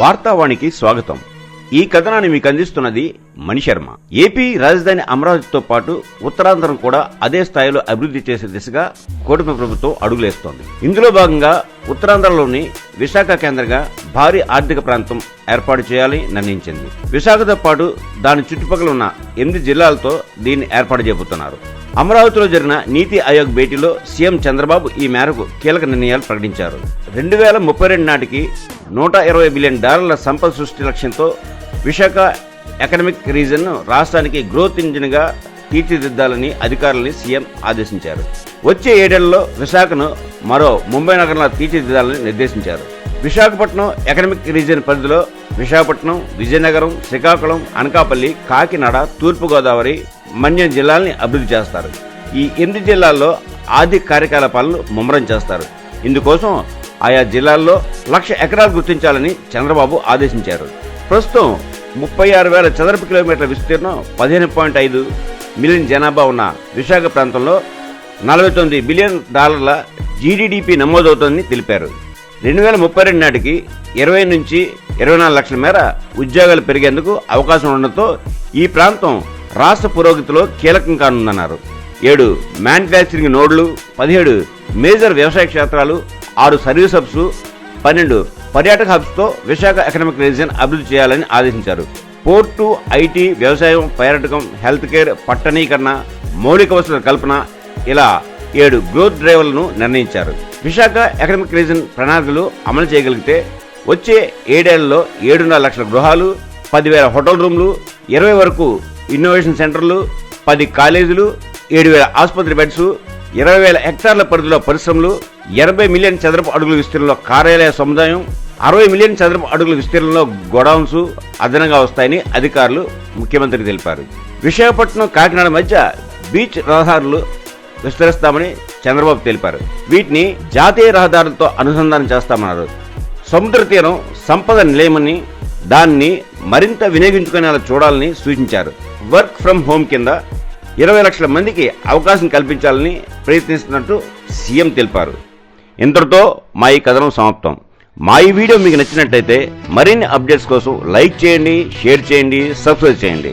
వార్తావాణికి స్వాగతం. ఈ కథనాన్ని మీకు అందిస్తున్నది మణిశర్మ ఏపీ రాజధాని అమరావతితో పాటు ఉత్తరాంధ్రం కూడా అదే స్థాయిలో అభివృద్ధి చేసే దిశగా కూటమి ప్రభుత్వం అడుగులేస్తోంది. ఇందులో భాగంగా ఉత్తరాంధ్రలోని విశాఖ కేంద్రంగా భారీ ఆర్థిక ప్రాంతం ఏర్పాటు చేయాలని నిర్ణయించింది. విశాఖతో పాటు దాని చుట్టుపక్కల ఉన్న ఎనిమిది జిల్లాలతో దీన్ని ఏర్పాటు చేయబోతున్నారు అమరావతిలో జరిగిన నీతి ఆయోగ్ భేటీలో సీఎం చంద్రబాబు ఈ మేరకు కీలక నిర్ణయాలు ప్రకటించారు. రెండు వేల ముప్పై రెండు నాటికి నూట ఇరవై బిలియన్ డాలర్ల సంపద సృష్టి లక్ష్యంతో విశాఖ ఎకనమిక్ రీజన్ రాష్ట్రానికి గ్రోత్ ఇంజిన్గా తీర్చిదిద్దాలని అధికారులని సీఎం ఆదేశించారు. వచ్చే ఏడేళ్ళలో విశాఖను మరో ముంబై నగరంలో తీర్చిదిద్దాలని నిర్దేశించారు. విశాఖపట్నం ఎకనమిక్ రీజియన్ పరిధిలో విశాఖపట్నం విజయనగరం శ్రీకాకుళం అనకాపల్లి కాకినాడ తూర్పుగోదావరి మన్యం జిల్లాల్ని అభివృద్ధి చేస్తారు. ఈ ఎనిమిది జిల్లాల్లో ఆది కార్యకలాపాలను ముమ్మరం చేస్తారు. ఇందుకోసం ఆయా జిల్లాల్లో లక్ష ఎకరాలు గుర్తించాలని చంద్రబాబు ఆదేశించారు. ప్రస్తుతం ముప్పై ఆరు వేల చదరపు కిలోమీటర్ల విస్తీర్ణం పదిహేను పాయింట్ ఐదు మిలియన్ జనాభా ఉన్న విశాఖ ప్రాంతంలో నలభై తొమ్మిది బిలియన్ డాలర్ల జీడీడీపీ నమోదవుతోందని తెలిపారు. రెండు వేల ముప్పై రెండు నాటికి ఇరవై నుంచి ఇరవై నాలుగు లక్షల మేర ఉద్యోగాలు పెరిగేందుకు అవకాశం ఉండడంతో ఈ ప్రాంతం రాష్ట్ర పురోగతిలో కీలకం కానుందన్నారు. ఏడు మ్యానుఫ్యాక్చరింగ్ నోడ్లు పదిహేడు మేజర్ వ్యవసాయ క్షేత్రాలు ఆరు సర్వీస్ హబ్స్ పన్నెండు పర్యాటక హబ్స్తో విశాఖ ఎకనామిక్ రీజియన్ అభివృద్ధి చేయాలని ఆదేశించారు. పోర్టు ఐటీ వ్యవసాయం పర్యాటకం హెల్త్ కేర్ పట్టణీకరణ మౌలిక వసతుల కల్పన ఇలా ఏడు గ్రోత్ డ్రైవర్లను నిర్ణయించారు. విశాఖ ఎకనామిక్ రీజన్ ప్రణాళికలు అమలు చేయగలిగితే వచ్చే ఏడేళ్ళలో ఏడున్నర లక్షల గృహాలు పదివేల హోటల్ రూమ్లు ఇరవై వరకు ఇన్నోవేషన్ సెంటర్లు పది కాలేజీలు ఏడు వేల ఆసుపత్రి బెడ్స్ ఇరవై వేల హెక్టార్ల పరిధిలో పరిశ్రమలు ఎనభై మిలియన్ చదరపు అడుగుల విస్తీర్ణంలో కార్యాలయ సముదాయం అరవై మిలియన్ చదరపు అడుగుల విస్తీర్ణంలో గోడౌన్స్ అదనంగా వస్తాయని అధికారులు ముఖ్యమంత్రికి తెలిపారు. విశాఖపట్నం కాకినాడ మధ్య బీచ్ రహదారులు విస్తరిస్తామని చంద్రబాబు తెలిపారు. వీటిని జాతీయ రహదారులతో అనుసంధానం చేస్తామన్నారు. సముద్ర తీరం సంపద నిలయమని దాన్ని మరింత వినియోగించుకునేలా చూడాలని సూచించారు. వర్క్ ఫ్రం హోమ్ కింద ఇరవై లక్షల మందికి అవకాశం కల్పించాలని ప్రయత్నిస్తున్నట్టు సీఎం తెలిపారు. ఇంతటితో మా ఈ కథనం సమాప్తం. మా ఈ వీడియో మీకు నచ్చినట్లయితే మరిన్ని అప్డేట్స్ కోసం లైక్ చేయండి షేర్ చేయండి సబ్స్క్రైబ్ చేయండి.